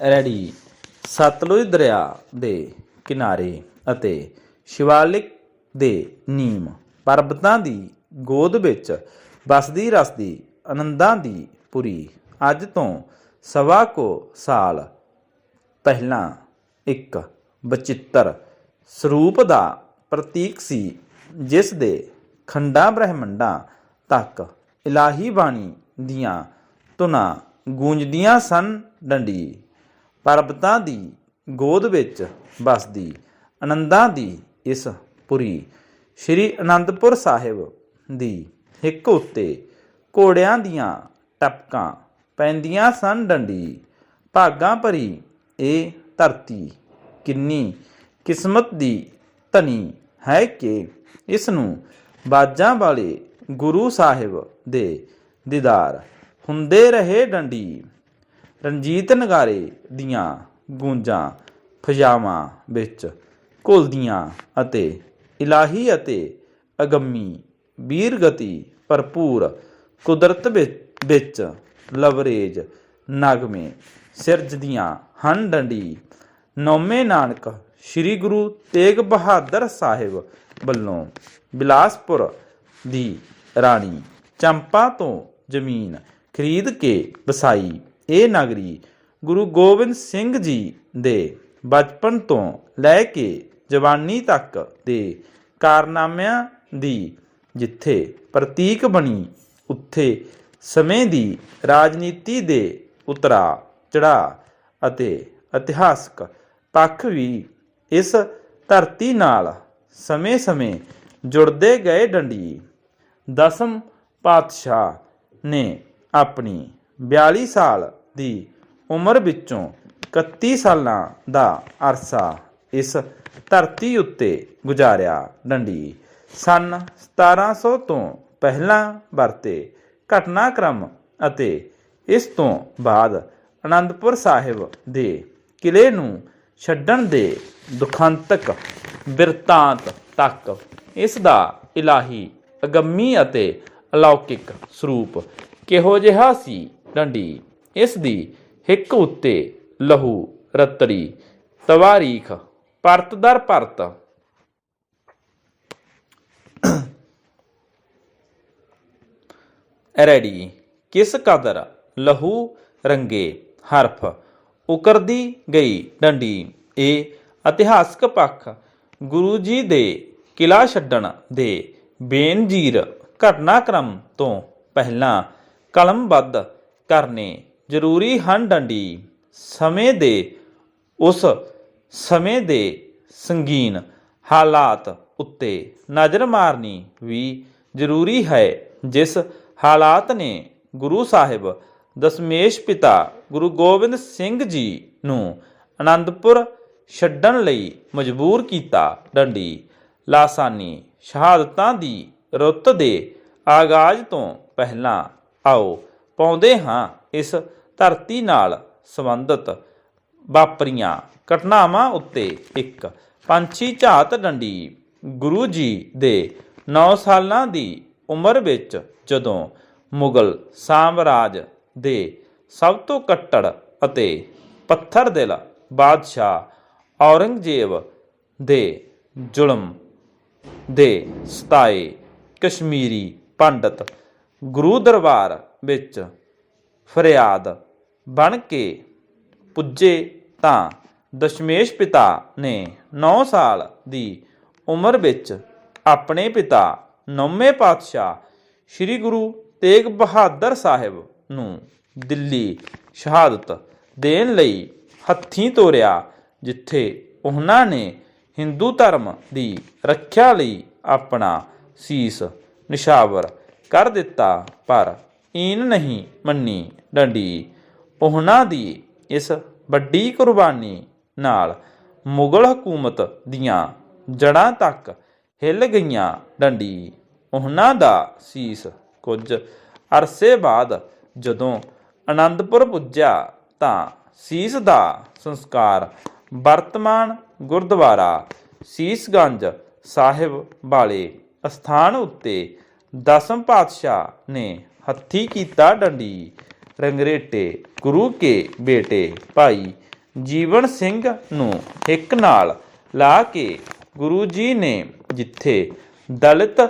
Ready. Sutlej ਦਰਿਆ ਦੇ ਕਿਨਾਰੇ ਅਤੇ ਸ਼ਿਵਾਲਿਕ ਦੇ ਨੀਮ ਪਰਬਤਾਂ ਦੀ ਗੋਦ ਵਿੱਚ ਵਸਦੀ ਰਸਦੀ ਆਨੰਦਾਂ ਦੀ ਪੁਰੀ ਅੱਜ ਤੋਂ ਸਵਾ ਕੋ ਸਾਲ ਪਹਿਲਾਂ ਇੱਕ ਬਚਿੱਤਰ ਸਰੂਪ ਦਾ ਪ੍ਰਤੀਕ ਸੀ, ਜਿਸ ਦੇ ਖੰਡਾਂ ਬ੍ਰਹਿਮੰਡਾਂ ਤੱਕ ਇਲਾਹੀ ਬਾਣੀ ਦੀਆਂ ਧੁਨਾਂ ਗੂੰਜਦੀਆਂ ਸਨ ਡੰਡੀ। ਪਰਬਤਾਂ ਦੀ ਗੋਦ ਵਿੱਚ ਬਸਦੀ ਆਨੰਦਾਂ ਦੀ ਇਸ ਪੁਰੀ, ਸ਼੍ਰੀ ਅਨੰਦਪੁਰ ਸਾਹਿਬ ਦੀ ਹਿੱਕ ਉੱਤੇ ਘੋੜਿਆਂ ਦੀਆਂ ਟਪਕਾਂ ਪੈਂਦੀਆਂ ਸਨ ਡੰਡੀ, ਭਾਗਾਂ ਭਰੀ ਇਹ ਧਰਤੀ ਕਿੰਨੀ ਕਿਸਮਤ ਦੀ ਧਨੀ ਹੈ ਕਿ ਇਸ ਨੂੰ ਬਾਜਾਂ ਵਾਲੇ ਗੁਰੂ ਸਾਹਿਬ ਦੇ ਦੀਦਾਰ ਹੁੰਦੇ ਰਹੇ ਡੰਡੀ। ਰਣਜੀਤ ਨਗਾਰੇ ਦੀਆਂ ਗੂੰਜਾਂ ਫਜਾਵਾਂ ਵਿੱਚ ਘੁਲਦੀਆਂ ਅਤੇ ਇਲਾਹੀ ਅਤੇ ਅਗੰਮੀ ਵੀਰਗਤੀ ਭਰਪੂਰ ਕੁਦਰਤ ਵਿੱਚ- ਵਿੱਚ ਲਵਰੇਜ ਨਗਮੇ ਸਿਰਜਦੀਆਂ ਹਨ। ਡੰਡੀ ਨੌਵੇਂ ਨਾਨਕ ਸ੍ਰੀ ਗੁਰੂ ਤੇਗ ਬਹਾਦਰ ਸਾਹਿਬ ਵੱਲੋਂ ਬਿਲਾਸਪੁਰ ਦੀ ਰਾਣੀ ਚੰਪਾ ਤੋਂ ਜ਼ਮੀਨ ਖਰੀਦ ਕੇ ਵਸਾਈ। ਇਹ ਨਗਰੀ ਗੁਰੂ ਗੋਬਿੰਦ ਸਿੰਘ ਜੀ ਦੇ ਬਚਪਨ ਤੋਂ ਲੈ ਕੇ ਜਵਾਨੀ ਤੱਕ ਦੇ ਕਾਰਨਾਮਿਆਂ ਦੀ ਜਿੱਥੇ ਪ੍ਰਤੀਕ ਬਣੀ, ਉੱਥੇ ਸਮੇਂ ਦੀ ਰਾਜਨੀਤੀ ਦੇ ਉਤਰਾ ਚੜਾ ਅਤੇ ਇਤਿਹਾਸਕ ਪੱਖ ਵੀ ਇਸ ਧਰਤੀ ਨਾਲ ਸਮੇਂ-ਸਮੇਂ ਜੁੜਦੇ ਗਏ ਡੰਡੀ। ਦਸਮ ਪਾਤਸ਼ਾਹ ਨੇ ਆਪਣੀ 42 ਸਾਲ ਦੀ ਉਮਰ ਵਿੱਚੋਂ 31 ਸਾਲਾਂ ਦਾ ਅਰਸਾ ਇਸ ਧਰਤੀ ਉੱਤੇ ਗੁਜ਼ਾਰਿਆ ਡੰਡੀ। ਸਨ 1700 ਤੋਂ ਪਹਿਲਾਂ ਵਰਤੇ ਘਟਨਾਕ੍ਰਮ ਅਤੇ ਇਸ ਤੋਂ ਬਾਅਦ ਅਨੰਦਪੁਰ ਸਾਹਿਬ ਦੇ ਕਿਲੇ ਨੂੰ ਛੱਡਣ ਦੇ ਦੁਖਾਂਤਕ ਬਿਰਤਾਂਤ ਤੱਕ ਇਸ ਦਾ ਇਲਾਹੀ, ਅਗੰਮੀ ਅਤੇ ਅਲੌਕਿਕ ਸਰੂਪ ਕਿਹੋ ਜਿਹਾ ਸੀ ਡੰਡੀ? ਇਸ ਦੀ ਹਿੱਕ ਉੱਤੇ ਲਹੂ ਰਤੜੀ ਤਵਾਰੀਖ, ਪਰਤ ਦਰ ਪਰਤ। ਰੈਡੀ। ਕਿਸ ਕਦਰ ਲਹੂ ਰੰਗੇ ਹਰਫ ਉਕਰਦੀ ਗਈ ਡੰਡੀ ਇਹ ਇਤਿਹਾਸਕ ਪੱਖ ਗੁਰੂ ਜੀ ਦੇ ਕਿਲਾ ਛੱਡਣ ਦੇ ਬੇਨਜ਼ੀਰ ਘਟਨਾਕ੍ਰਮ ਤੋਂ ਪਹਿਲਾਂ ਕਲਮਬੱਧ ਕਰਨੇ ਜ਼ਰੂਰੀ ਹਨ ਡੰਡੀ ਸਮੇਂ ਦੇ, ਉਸ ਸਮੇਂ ਦੇ ਸੰਗੀਨ ਹਾਲਾਤ ਉੱਤੇ ਨਜ਼ਰ ਮਾਰਨੀ ਵੀ ਜ਼ਰੂਰੀ ਹੈ, ਜਿਸ ਹਾਲਾਤ ਨੇ ਗੁਰੂ ਸਾਹਿਬ, ਦਸਮੇਸ਼ ਪਿਤਾ ਗੁਰੂ ਗੋਬਿੰਦ ਸਿੰਘ ਜੀ ਨੂੰ ਆਨੰਦਪੁਰ ਛੱਡਣ ਲਈ ਮਜਬੂਰ ਕੀਤਾ ਡੰਡੀ। ਲਾਸਾਨੀ ਸ਼ਹਾਦਤਾਂ ਦੀ ਰੁੱਤ ਦੇ ਆਗਾਜ਼ ਤੋਂ ਪਹਿਲਾਂ ਆਓ ਪਾਉਂਦੇ ਹਾਂ ਇਸ ਧਰਤੀ ਨਾਲ ਸੰਬੰਧਿਤ ਵਾਪਰੀਆਂ ਘਟਨਾਵਾਂ ਉੱਤੇ ਇੱਕ ਪੰਛੀ ਝਾਤ ਡੰਡੀ ਗੁਰੂ ਜੀ ਦੇ 9 ਸਾਲਾਂ ਦੀ ਉਮਰ ਵਿੱਚ ਜਦੋਂ ਮੁਗਲ ਸਾਮਰਾਜ ਦੇ ਸਭ ਤੋਂ ਕੱਟੜ ਅਤੇ ਪੱਥਰ ਦਿਲ ਬਾਦਸ਼ਾਹ ਔਰੰਗਜ਼ੇਬ ਦੇ ਜ਼ੁਲਮ ਦੇ ਸਤਾਏ ਕਸ਼ਮੀਰੀ ਪੰਡਤ ਗੁਰੂ ਦਰਬਾਰ ਵਿੱਚ ਫਰਿਆਦ। ਬਣ ਕੇ ਪੁੱਜੇ ਤਾਂ ਦਸ਼ਮੇਸ਼ ਪਿਤਾ ਨੇ 9 ਸਾਲ ਦੀ ਉਮਰ ਵਿੱਚ ਆਪਣੇ ਪਿਤਾ ਨੌਵੇਂ ਪਾਤਸ਼ਾਹ ਸ੍ਰੀ ਗੁਰੂ ਤੇਗ ਬਹਾਦਰ ਸਾਹਿਬ ਨੂੰ ਦਿੱਲੀ ਸ਼ਹਾਦਤ ਦੇਣ ਲਈ ਹੱਥੀਂ ਤੋਰਿਆ, ਜਿੱਥੇ ਉਹਨਾਂ ਨੇ ਹਿੰਦੂ ਧਰਮ ਦੀ ਰੱਖਿਆ ਲਈ ਆਪਣਾ ਸੀਸ ਨਿਸ਼ਾਵਰ ਕਰ ਦਿੱਤਾ। ਪਰ ਈਨ ਨਹੀਂ ਮੰਨੀ ਡੰਡੀ। ਉਹਨਾਂ ਦੀ ਇਸ ਵੱਡੀ ਕੁਰਬਾਨੀ ਨਾਲ ਮੁਗਲ ਹਕੂਮਤ ਦੀਆਂ ਜੜਾਂ ਤੱਕ ਹਿੱਲ ਗਈਆਂ ਡੰਡੀ। ਉਹਨਾਂ ਦਾ ਸੀਸ ਕੁਝ ਅਰਸੇ ਬਾਅਦ ਜਦੋਂ ਆਨੰਦਪੁਰ ਪੁੱਜਾ ਤਾਂ ਸੀਸ ਦਾ ਸੰਸਕਾਰ ਵਰਤਮਾਨ ਗੁਰਦੁਆਰਾ ਸੀਸਗੰਜ ਸਾਹਿਬ ਵਾਲੇ ਅਸਥਾਨ ਉੱਤੇ ਦਸਮ ਪਾਤਸ਼ਾਹ ਨੇ ਹੱਥੀ ਕੀਤਾ ਡੰਡੀ। ਰੰਗਰੇਟੇ, ਗੁਰੂ ਕੇ ਬੇਟੇ, ਭਾਈ ਜੀਵਨ ਸਿੰਘ ਨੂੰ ਇੱਕ ਨਾਲ ਲਾ ਕੇ ਗੁਰੂ ਜੀ ਨੇ ਜਿੱਥੇ ਦਲਿਤ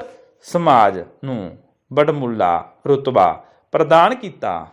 ਸਮਾਜ ਨੂੰ ਬੜਮੁੱਲਾ ਰੁਤਬਾ ਪ੍ਰਦਾਨ ਕੀਤਾ।